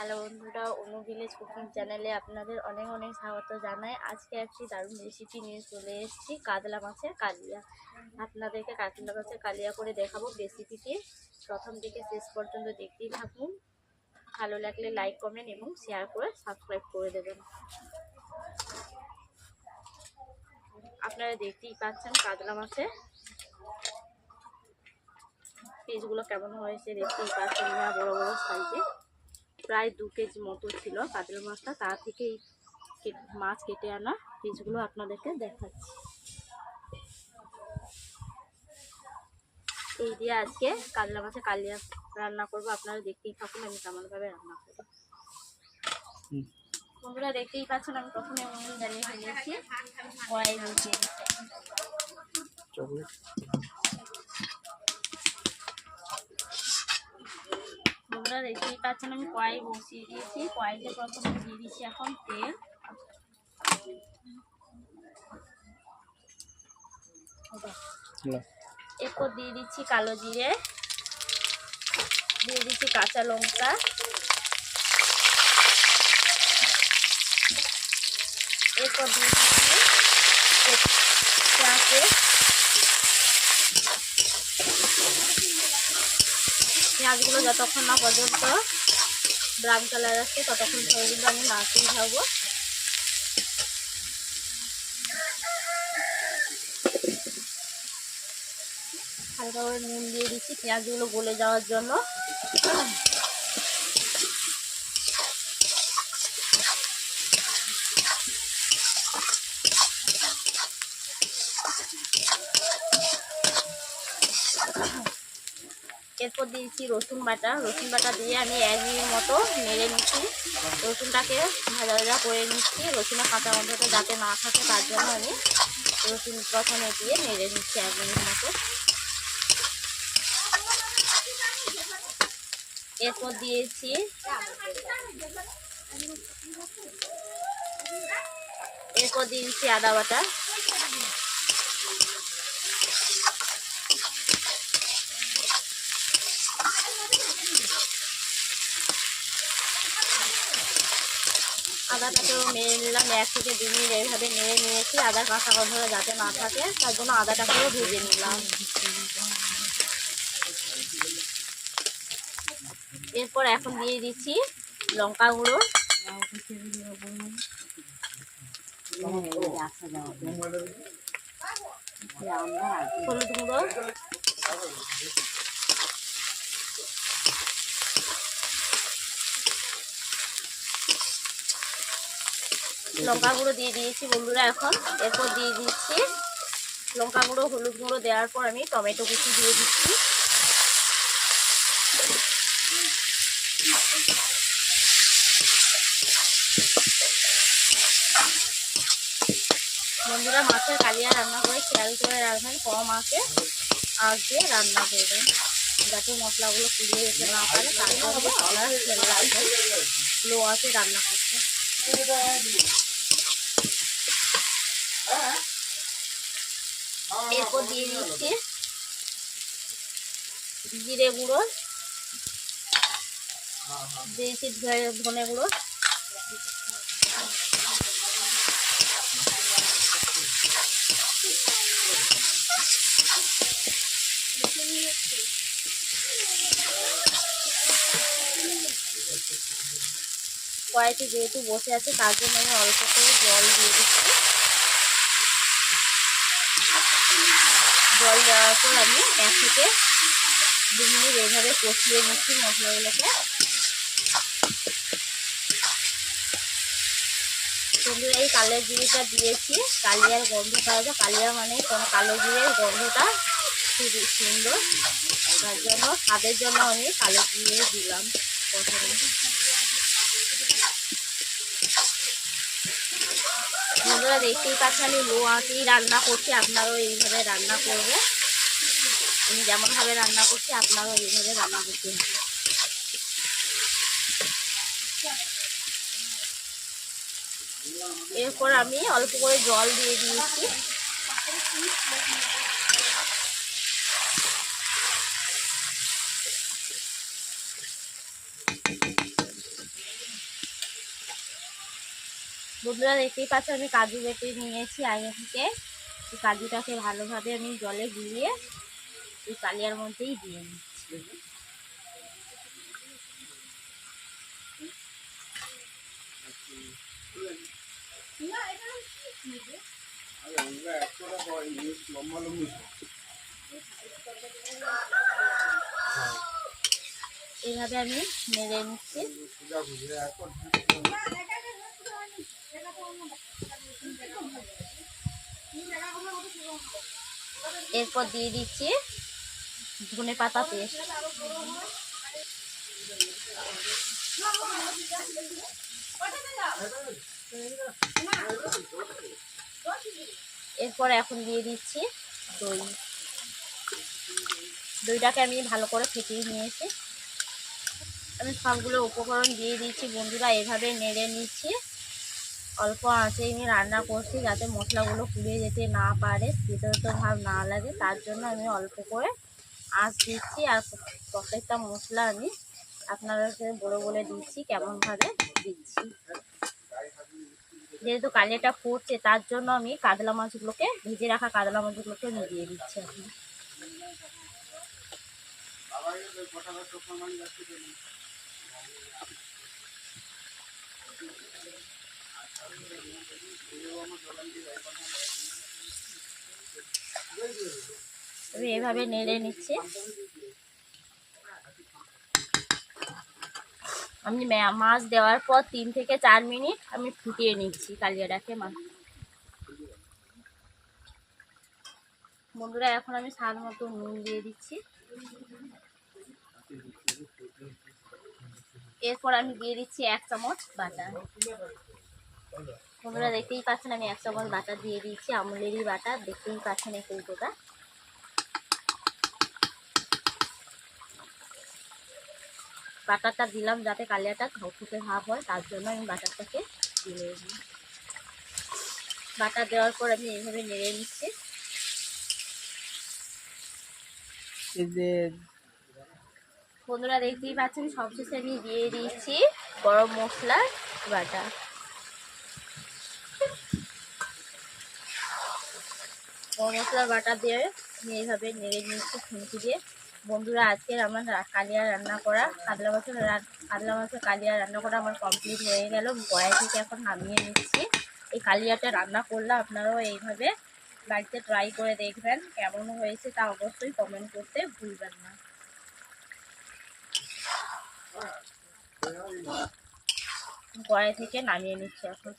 Hello বন্ধুরা, অনু village cooking চ্যানেলে আপনাদের অনেক অনেক স্বাগত জানাই। আজকে একটি দারুণ রেসিপি নিয়ে চলে এসেছি, কাতলা মাছের কালিয়া। আপনাদেরকে কাতলা মাছের কালিয়া করে দেখাবো রেসিপিটি প্রথম থেকে শেষ পর্যন্ত দেখতেই থাকুন। ভালো লাগলে লাইক কমেন্ট এবং শেয়ার করে সাবস্ক্রাইব করে দেবেন। আপনারা দেখতেই পাচ্ছেন কাতলা মাছের পিসগুলো কেমন হয়েছে, দেখতেই পাচ্ছেন না, বড় বড় সাইজে প্রায় দু কেজি মতো ছিল কাতলা মাছটা। তা থেকে এই মাছ কেটে আনা। পিসগুলো আপনাদেরকে দেখাচ্ছি। এই দিয়ে আজকে কাতলা মাছের কালিয়া রান্না করব। আপনারা দেখতেই থাকুন আমি কেমনভাবে রান্না করব। বন্ধুরা দেখতেই পাচ্ছেন আমি প্রথমে উনুন জ্বালিয়ে ফেলেছি। কড়াই বসিয়ে দিচ্ছি। বন্ধুরা দেখতেই পাচ্ছেন, আমি কড়াই বসিয়ে দিয়েছি। কড়াইতে প্রথমে দিয়ে দিচ্ছি এখন তেল। এরপর দিয়ে দিচ্ছি কালো জিরে। দিয়ে দিচ্ছি কাঁচা লঙ্কা। এরপর দিয়ে দিচ্ছি পেঁয়াজগুলো যতক্ষণ না পর্যন্ত ব্রাউন কালার আসছে, ততক্ষণ পর্যন্ত আমি নাড়তেই থাকব। হালকা করে নুন দিয়ে দিচ্ছি পেঁয়াজগুলো গলে যাওয়ার জন্য। এরপর দিয়েছি রসুন বাটা। রসুন বাটা দিয়ে আমি এক মিনিট মতো মেরে নিচ্ছি। রসুনটাকে ভাজা ভাজা করে নিচ্ছি। রসুনের কাঁচা গন্ধটা যাতে না থাকে, তার জন্য আমি রসুন প্রথমে দিয়ে মেরে নিচ্ছি এক মিনিট মতো। এরপর দিয়েছি এরপর দিয়েছি আদা বাটা। নেড়ে নিলাম, এক থেকে দু মিনিট এইভাবে নেড়ে নিয়েছি, আদার কাঁচা গন্ধটা যাতে না থাকে, তার জন্য আদাটাকেও ভেজে নিলাম। এরপর এখন দিয়ে দিচ্ছি লঙ্কা গুঁড়ো। হলুদ গুঁড়ো। লঙ্কা গুঁড়ো দিয়ে দিয়েছি বন্ধুরা এখন। এরপর দিয়ে দিচ্ছি লঙ্কা গুঁড়ো, হলুদ গুঁড়ো দেওয়ার পর আমি টমেটো কুচি দিয়ে দিচ্ছি। বন্ধুরা মাছের কালিয়া রান্না করে খেয়াল করে রাখবেন, কম আঁচ দিয়ে রান্না করবেন। যাতে মশলাগুলো পুড়িয়ে যেতে না পারে তার জন্য আপনারা খেয়াল রাখবেন, লো আছে রান্না করতে। এরপর দিয়ে দিচ্ছি জিরে গুঁড়ো, দিয়েছি ধনে- গুঁড়ো। কড়াইতে যেহেতু বসে আছে, তার জন্য আমি অল্প করে জল দিয়ে দিচ্ছি। জল দেওয়ার পর আমি এক থেকে দু মিনিট এইভাবে কষিয়ে নিচ্ছি মশলাগুলোকে। বন্ধুরা, এই কালো জিরেটা দিয়েছি। কালিয়ার গন্ধ পাওয়া কালিয়া মানে কোনো কালো জিরের গন্ধটা খুবই সুন্দর। তার জন্য, স্বাদের জন্য আমি কালো জিরে দিলাম প্রথমে। বন্ধুরা দেখতেই পাচ্ছেন, আমি লো রান্না করছি, আপনারাও এইভাবে রান্না করবে। আমি যেমনভাবে রান্না করছি, আপনারাও এইভাবে রান্না করতে হবে। এরপর আমি অল্প করে জল দিয়ে দিয়েছি। বন্ধুরা দেখতেই পাচ্ছ, আমি কাজু বেটে নিয়েছি আগে থেকে কাজুটাকে ভালোভাবে আমি জলে গুলিয়ে এই কালিয়ার মধ্যেই দিয়ে নিচ্ছি। এইভাবে আমি নেড়ে নিচ্ছি। এরপর দিয়ে দিচ্ছি ধনে পাতা পেস্ট। এরপর এখন দিয়ে দিচ্ছি দই। দইটাকে আমি ভালো করে ফেটিয়ে নিয়েছি। আমি সবগুলো উপকরণ দিয়ে দিচ্ছি বন্ধুরা, এভাবে নেড়ে নিচ্ছি। অল্প আঁচে আমি রান্না করছি যাতে মশলাগুলো পুড়ে যেতে না পারে তো ভাব না লাগে, তার জন্য আমি অল্প করে আঁচ দিচ্ছি আর প্রত্যেকটা মশলা আমি আপনাদেরকে বলে বলে দিচ্ছি, কেমনভাবে দিচ্ছি। যেহেতু কালিয়াটা ফুটছে, তার জন্য আমি কাতলা মাছগুলোকে, ভেজে রাখা কাতলা মাছগুলোকে আমি দিচ্ছি এখন। এভাবে নেড়ে নিচ্ছি। আমি মাছ দেওয়ার পর তিন থেকে চার মিনিট আমি ফুটিয়ে নিচ্ছি কালিয়াটাকে মাছ বন্ধুরা, এখন আমি স্বাদ মতো নুন দিয়ে দিচ্ছি। এরপর আমি দিয়ে দিচ্ছি এক চামচ বাটার। বন্ধুরা দেখতেই পাচ্ছেন আমি এক চামচ বাটা দিয়ে দিয়েছি আমুলেরই বাটা দেখতেই পাচ্ছেন এই কৌটোটা বাটারটা দিলাম যাতে কালিয়াটা ফুটে ভাব হয় তার জন্য আমি বাটারটাকে দিয়ে দিই বাটার দেওয়ার পর আমি এইভাবে নেড়ে নিচ্ছি। যে বন্ধুরা দেখতেই পাচ্ছেন সবশেষে আমি দিয়ে দিচ্ছি গরম মশলার বাটা। মশলার বাটা দিয়ে আমি এইভাবে নেড়ে নিচ্ছি খুন্তি দিয়ে। বন্ধুরা আজকের আমার কালিয়া রান্না করা, কাতলা মাছের কাতলা মাছের কালিয়া রান্না করা আমার কমপ্লিট হয়ে গেল। কড়াই থেকে এখন নামিয়ে নিচ্ছি। এই কালিয়াটা রান্না করলে আপনারাও এইভাবে বাড়িতে ট্রাই করে দেখবেন কেমন হয়েছে তা অবশ্যই কমেন্ট করতে ভুলবেন না। কড়াই থেকে নামিয়ে নিচ্ছি এখন।